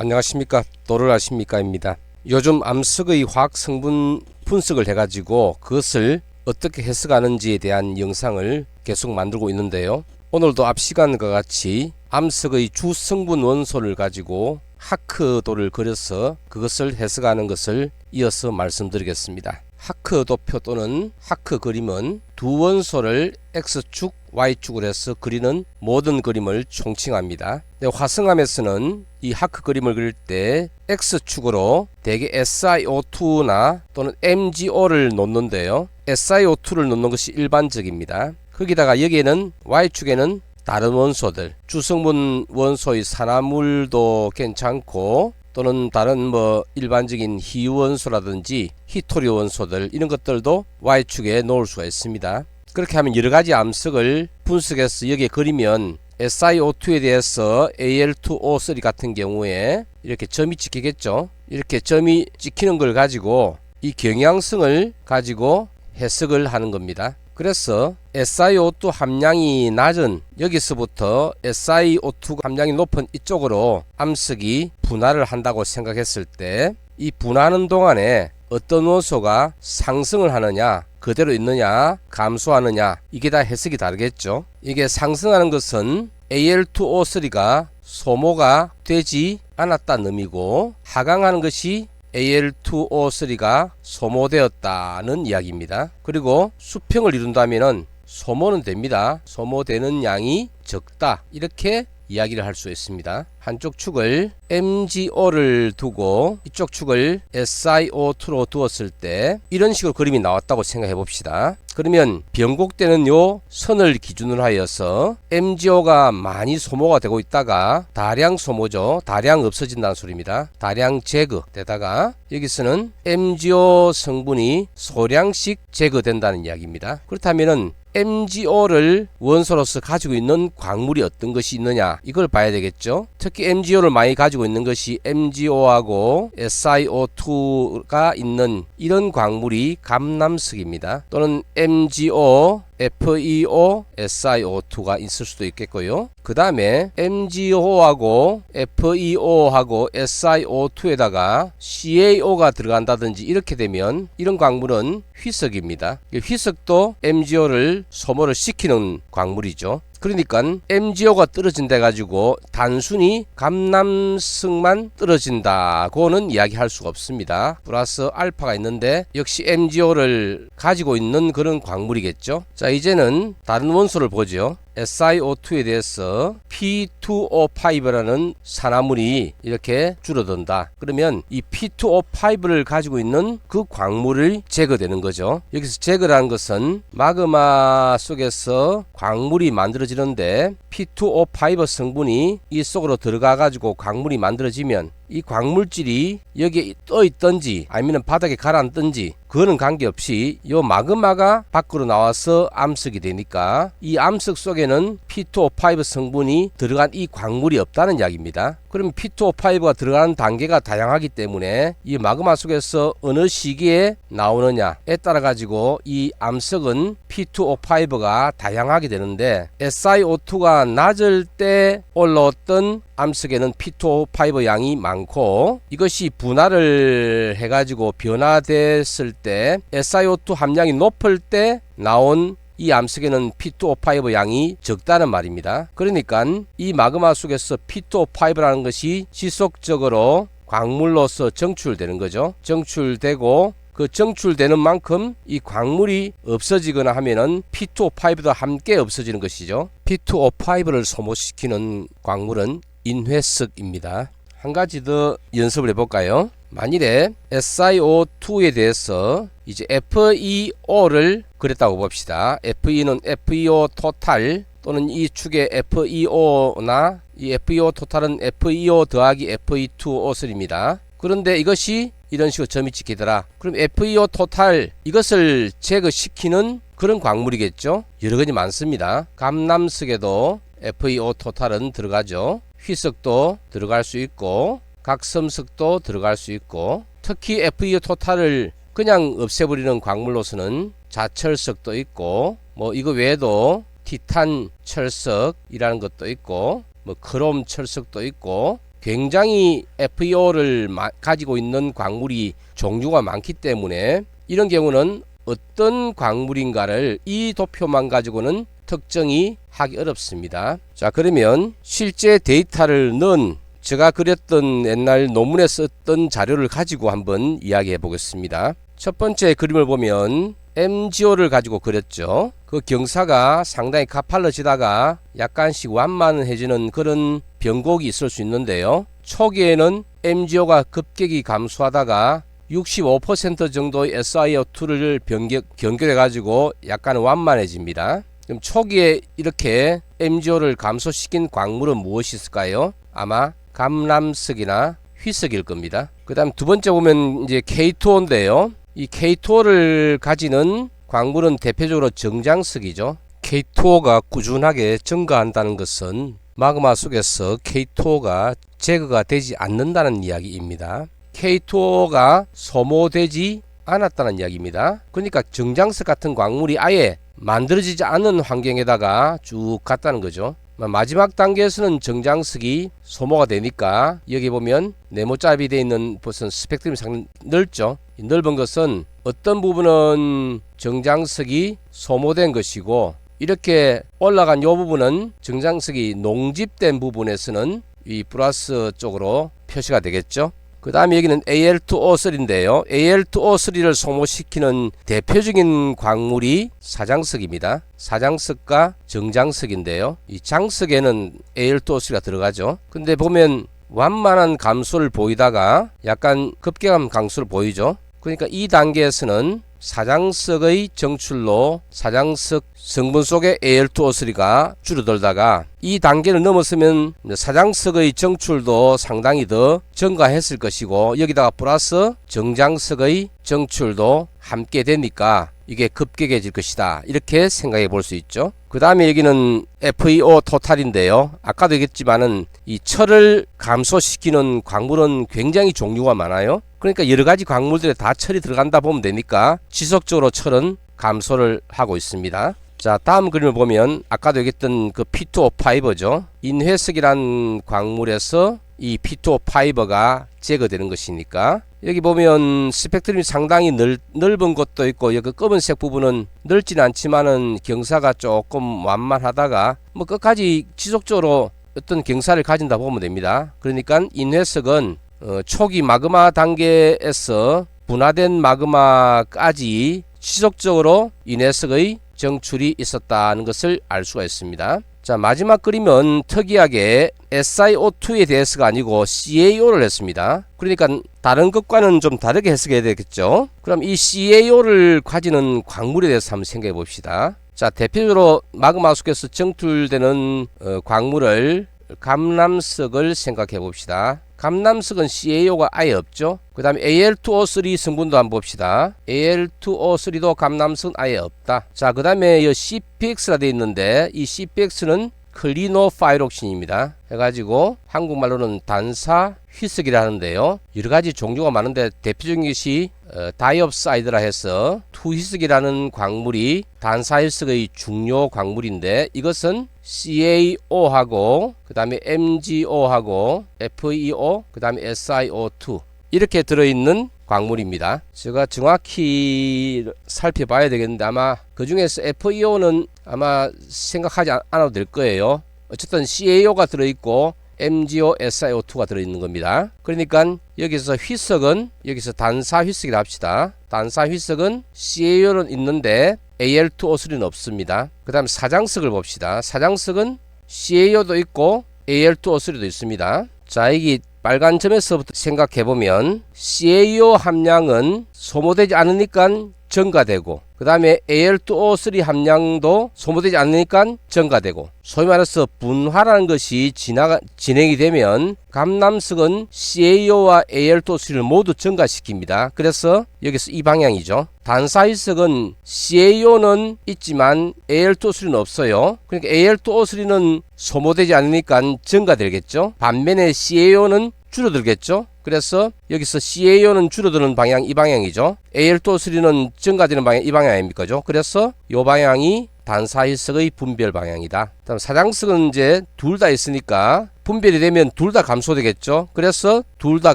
안녕하십니까 도를 아십니까입니다. 요즘 암석의 화학 성분 분석을 해가지고 그것을 어떻게 해석하는지에 대한 영상을 계속 만들고 있는데요. 오늘도 앞 시간과 같이 암석의 주 성분 원소를 가지고 하크도를 그려서 그것을 해석하는 것을 이어서 말씀드리겠습니다. 하크 도표 또는 하크 그림은 두 원소를 X축, Y축을 해서 그리는 모든 그림을 총칭합니다. 네, 화성암에서는 이 하크 그림을 그릴 때 X축으로 대개 SiO2나 또는 MgO를 놓는데요. SiO2를 놓는 것이 일반적입니다. 거기다가 여기에는 Y축에는 다른 원소들, 주성분 원소의 산화물도 괜찮고 또는 다른 뭐 일반적인 희유 원소라든지 히토리오 원소들 이런 것들도 Y축에 놓을 수가 있습니다. 그렇게 하면 여러 가지 암석을 분석해서 여기에 그리면 SiO2에 대해서 Al2O3 같은 경우에 이렇게 점이 찍히겠죠. 이렇게 점이 찍히는 걸 가지고 이 경향성을 가지고 해석을 하는 겁니다. 그래서 SiO2 함량이 낮은 여기서부터 SiO2 함량이 높은 이쪽으로 암석이 분할을 한다고 생각했을 때 이 분하는 동안에 어떤 원소가 상승을 하느냐 그대로 있느냐 감소하느냐 이게 다 해석이 다르겠죠. 이게 상승하는 것은 Al2O3가 소모가 되지 않았다는 의미고 하강하는 것이 Al2O3가 소모되었다는 이야기입니다. 그리고 수평을 이룬다면은 소모는 됩니다. 소모되는 양이 적다. 이렇게 이야기를 할 수 있습니다. 한쪽 축을 MgO를 두고 이쪽 축을 SiO2로 두었을 때 이런 식으로 그림이 나왔다고 생각해 봅시다. 그러면 변곡되는 요 선을 기준으로 하여서 MgO가 많이 소모가 되고 있다가 다량 소모죠. 다량 없어진다는 소리입니다. 다량 제거되다가 여기서는 MgO 성분이 소량씩 제거된다는 이야기입니다. 그렇다면은 MgO를 원소로서 가지고 있는 광물이 어떤 것이 있느냐 이걸 봐야 되겠죠. 특히 MgO를 많이 가지고 있는 것이 MgO하고 SiO2가 있는 이런 광물이 감남석입니다. 또는 MgO FeO, SiO2가 있을 수도 있겠고요. 그 다음에 MgO하고 FeO하고 SiO2에다가 CaO가 들어간다든지 이렇게 되면 이런 광물은 휘석입니다. 휘석도 MgO를 소모를 시키는 광물이죠. 그러니까 MgO가 떨어진다 가지고 단순히 감남성만 떨어진다고는 이야기할 수가 없습니다. 플러스 알파가 있는데 역시 MgO를 가지고 있는 그런 광물이겠죠. 자 이제는 다른 원소를 보죠. SiO2에 대해서 P2O5라는 산화물이 이렇게 줄어든다. 그러면 이 P2O5를 가지고 있는 그 광물을 제거되는 거죠. 여기서 제거라는 것은 마그마 속에서 광물이 만들어지는데 P2O5 성분이 이 속으로 들어가 가지고 광물이 만들어지면 이 광물질이 여기에 떠 있던지 아니면 바닥에 가라앉던지 그거는 관계없이 요 마그마가 밖으로 나와서 암석이 되니까 이 암석 속에는 P2O5 성분이 들어간 이 광물이 없다는 이야기입니다. 그럼 P2O5가 들어가는 단계가 다양하기 때문에 이 마그마 속에서 어느 시기에 나오느냐에 따라 가지고 이 암석은 P2O5가 다양하게 되는데 SiO2가 낮을 때 올라왔던 암석에는 P2O5 양이 많고 이것이 분할을 해가지고 변화됐을 때 SiO2 함량이 높을 때 나온 이 암석에는 P2O5 양이 적다는 말입니다. 그러니까 이 마그마 속에서 P2O5라는 것이 지속적으로 광물로서 정출되는 거죠. 정출되고 그 정출되는 만큼 이 광물이 없어지거나 하면은 P2O5도 함께 없어지는 것이죠. P2O5를 소모시키는 광물은 인회석입니다. 한 가지 더 연습을 해볼까요? 만일에 SiO2에 대해서 이제 FeO를 그랬다고 봅시다. Fe는 FeO 토탈 또는 이 축의 FeO나 이 FeO 토탈은 FeO 더하기 Fe2O3입니다. 그런데 이것이 이런 식으로 점이 찍히더라. 그럼 FeO 토탈 이것을 제거시키는 그런 광물이겠죠. 여러 가지 많습니다. 감남석에도 FeO 토탈은 들어가죠. 휘석도 들어갈 수 있고 각 섬석도 들어갈 수 있고 특히 FeO 토탈을 그냥 없애버리는 광물로서는 자철석도 있고 뭐 이거 외에도 티탄 철석이라는 것도 있고 뭐 크롬 철석도 있고 굉장히 FeO를 가지고 있는 광물이 종류가 많기 때문에 이런 경우는 어떤 광물인가를 이 도표만 가지고는 특정이 하기 어렵습니다. 자 그러면 실제 데이터를 넣은 제가 그렸던 옛날 논문에 썼던 자료를 가지고 한번 이야기해 보겠습니다. 첫 번째 그림을 보면 MGO를 가지고 그렸죠. 그 경사가 상당히 가팔러지다가 약간씩 완만해지는 그런 변곡이 있을 수 있는데요. 초기에는 MGO가 급격히 감소하다가 65% 정도의 SiO2를 변경, 연결해 가지고 약간 완만해집니다. 그럼 초기에 이렇게 MGO를 감소시킨 광물은 무엇이 있을까요? 아마 감람석이나 휘석일 겁니다. 그 다음 두 번째 보면 이제 K2O인데요. 이 K2O를 가지는 광물은 대표적으로 정장석이죠. K2O가 꾸준하게 증가한다는 것은 마그마 속에서 K2O가 제거가 되지 않는다는 이야기입니다. K2O가 소모되지 않았다는 이야기입니다. 그러니까 정장석 같은 광물이 아예 만들어지지 않은 환경에다가 쭉 갔다는 거죠. 마지막 단계에서는 정장석이 소모가 되니까 여기 보면 네모잡이 되어 있는 무슨 스펙트럼이 상당히 넓죠. 넓은 것은 어떤 부분은 정장석이 소모된 것이고 이렇게 올라간 이 부분은 정장석이 농집된 부분에서는 이 플러스 쪽으로 표시가 되겠죠. 그 다음에 여기는 Al2O3인데요. Al2O3를 소모시키는 대표적인 광물이 사장석입니다. 사장석과 정장석인데요. 이 장석에는 Al2O3가 들어가죠. 근데 보면 완만한 감소를 보이다가 약간 급격한 감소를 보이죠. 그러니까 이 단계에서는 사장석의 정출로 사장석 성분 속의 Al2O3가 줄어들다가 이 단계를 넘었으면 사장석의 정출도 상당히 더 증가했을 것이고 여기다가 플러스 정장석의 정출도 함께 되니까 이게 급격해질 것이다 이렇게 생각해 볼 수 있죠 그 다음에 여기는 FeO 토탈인데요 아까도 얘기했지만은 이 철을 감소시키는 광물은 굉장히 종류가 많아요 그러니까 여러 가지 광물들에 다 철이 들어간다 보면 되니까 지속적으로 철은 감소를 하고 있습니다. 자 다음 그림을 보면 아까도 얘기했던 그 P2O 파이버죠. 인회석이란 광물에서 이 P2O 파이버가 제거되는 것이니까 여기 보면 스펙트럼이 상당히 넓, 넓은 곳도 있고 여기 검은색 부분은 넓지는 않지만은 경사가 조금 완만하다가 뭐 끝까지 지속적으로 어떤 경사를 가진다 보면 됩니다. 그러니까 인회석은 어, 초기 마그마 단계에서 분화된 마그마까지 지속적으로 인해석의 정출이 있었다는 것을 알 수가 있습니다. 자 마지막 그림은 특이하게 SiO2에 대해서가 아니고 CaO를 했습니다. 그러니까 다른 것과는 좀 다르게 해석해야 되겠죠. 그럼 이 CaO를 가지는 광물에 대해서 한번 생각해 봅시다. 자 대표적으로 마그마 속에서 정출되는 어, 광물을 감람석을 생각해 봅시다. 감남석은 CaO가 아예 없죠. 그 다음에 Al2O3 성분도 한번 봅시다. Al2O3도 감남석은 아예 없다. 자, 그 다음에 이 CPX가 되어 있는데 이 CPX는 클리노파이록신입니다. 해가지고 한국말로는 단사 휘석이라 하는데요. 여러 가지 종류가 많은데 대표적인 것이 어, 다이옵사이드라 해서 투휘석이라는 광물이 단사휘석의 중요 광물인데 이것은 CaO하고 그 다음에 MgO하고 FeO 그 다음에 SiO2 이렇게 들어있는 광물입니다. 제가 정확히 살펴봐야 되겠는데 아마 그 중에서 FeO는 아마 생각하지 않아도 될 거예요. 어쨌든 CaO가 들어있고 MgO, SiO2가 들어있는 겁니다. 그러니까 여기서 휘석은 여기서 단사 휘석이라 합시다. 단사 휘석은 CaO는 있는데 Al2O3는 없습니다. 그 다음 사장석을 봅시다. 사장석은 CaO도 있고 Al2O3도 있습니다. 자, 여기 빨간 점에서부터 생각해 보면 CaO 함량은 소모되지 않으니까 증가되고 그 다음에 Al2O3 함량도 소모되지 않으니까 증가되고 소위 말해서 분화라는 것이 지나가, 진행이 되면 감남석은 CaO와 Al2O3를 모두 증가시킵니다. 그래서 여기서 이 방향이죠. 단사이석은 CaO는 있지만 Al2O3는 없어요. 그러니까 Al2O3는 소모되지 않으니까 증가되겠죠. 반면에 CaO는 줄어들겠죠. 그래서 여기서 CaO는 줄어드는 방향 이 방향이죠. Al2O3는 증가되는 방향 이 방향 아닙니까? 죠 그래서 이 방향이 단사희석의 분별 방향이다. 다음 사장석은 이제 둘 다 있으니까 분별이 되면 둘 다 감소되겠죠. 그래서 둘 다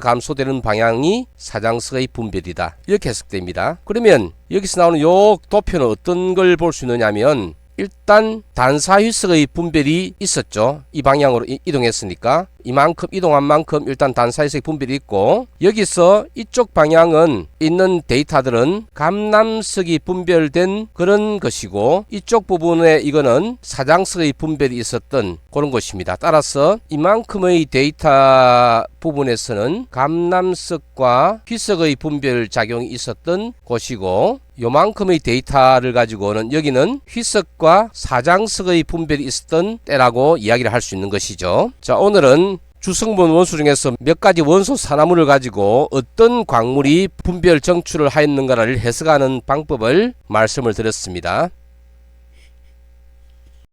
감소되는 방향이 사장석의 분별이다. 이렇게 해석됩니다. 그러면 여기서 나오는 요 도표는 어떤 걸 볼 수 있느냐면 일단 단사휘석의 분별이 있었죠. 이 방향으로 이- 이동했으니까 이만큼 이동한 만큼 일단 단사휘석의 분별이 있고 여기서 이쪽 방향은 있는 데이터들은 감남석이 분별된 그런 것이고 이쪽 부분에 이거는 사장석의 분별이 있었던 그런 것입니다. 따라서 이만큼의 데이터 부분에서는 감남석과 휘석의 분별 작용이 있었던 곳이고 요만큼의 데이터를 가지고는 여기는 휘석과 사장 석의 분별이 있었던 때라고 이야기를 할 수 있는 것이죠. 자, 오늘은 주성분 원소 중에서 몇 가지 원소 산화물을 가지고 어떤 광물이 분별 정출을 하였는가를 해석하는 방법을 말씀을 드렸습니다.